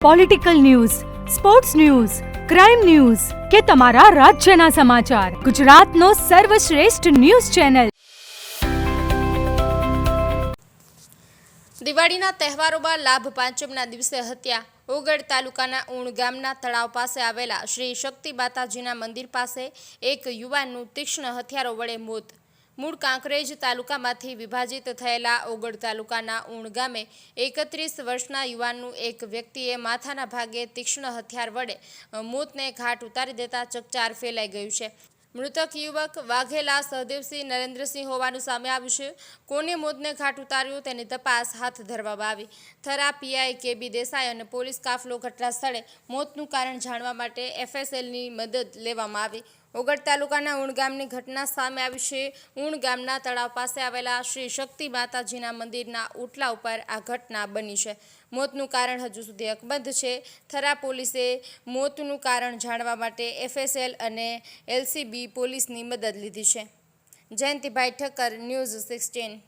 Political news sports news crime news કે તમારા રાજ્યના સમાચાર ગુજરાતનો સર્વશ્રેષ્ઠ ન્યૂઝ ચેનલ દિવાળીના તહેવારોમાં લાભ પાંચમના દિવસે હત્યા. ઓગડ તાલુકાના ઉણ ગામના તળાવ પાસે આવેલા શ્રી શક્તિ માતાજીના મંદિર પાસે એક યુવાનનું તીક્ષ્ણ હથિયારો વડે મોત. મૂળ કાંકરેજ તાલુકામાંથી વિભાજિત થયેલા ઓગળ તાલુકાના ઉણ ગામે એકત્રીસ વર્ષના યુવાનનું એક વ્યક્તિએ માથાના ભાગે તીક્ષ્ણ હથિયાર વડે મોતને ઘાટ ઉતારી દેતા ચકચાર ફેલાઈ ગયું છે. મૃતક યુવક વાઘેલા સહદેવસિંહ નરેન્દ્રસિંહ હોવાનું સામે આવ્યું છે. કોને મોતને ઘાટ ઉતાર્યું તેની તપાસ હાથ ધરવામાં આવી. થરા, પીઆઈ કેબી દેસાઈ અને પોલીસ કાફલો ઘટના સ્થળે મોતનું કારણ જાણવા માટે એફએસએલની મદદ લેવામાં આવી. ઓગળ તાલુકાના ઉણ ગામની ઘટના સામે આવી છે. ઉણ ગામના તળાવ પાસે આવેલા શ્રી શક્તિ માતાજીના મંદિરના ઓટલા ઉપર આ ઘટના બની છે. મોતનું કારણ હજુ સુધી અકબંધ છે. થરા પોલીસે મોતનું કારણ જાણવા માટે એફએસએલ અને એલસીબી પોલીસની મદદ લીધી છે. Jayantibhai Thakkar, news sixteen.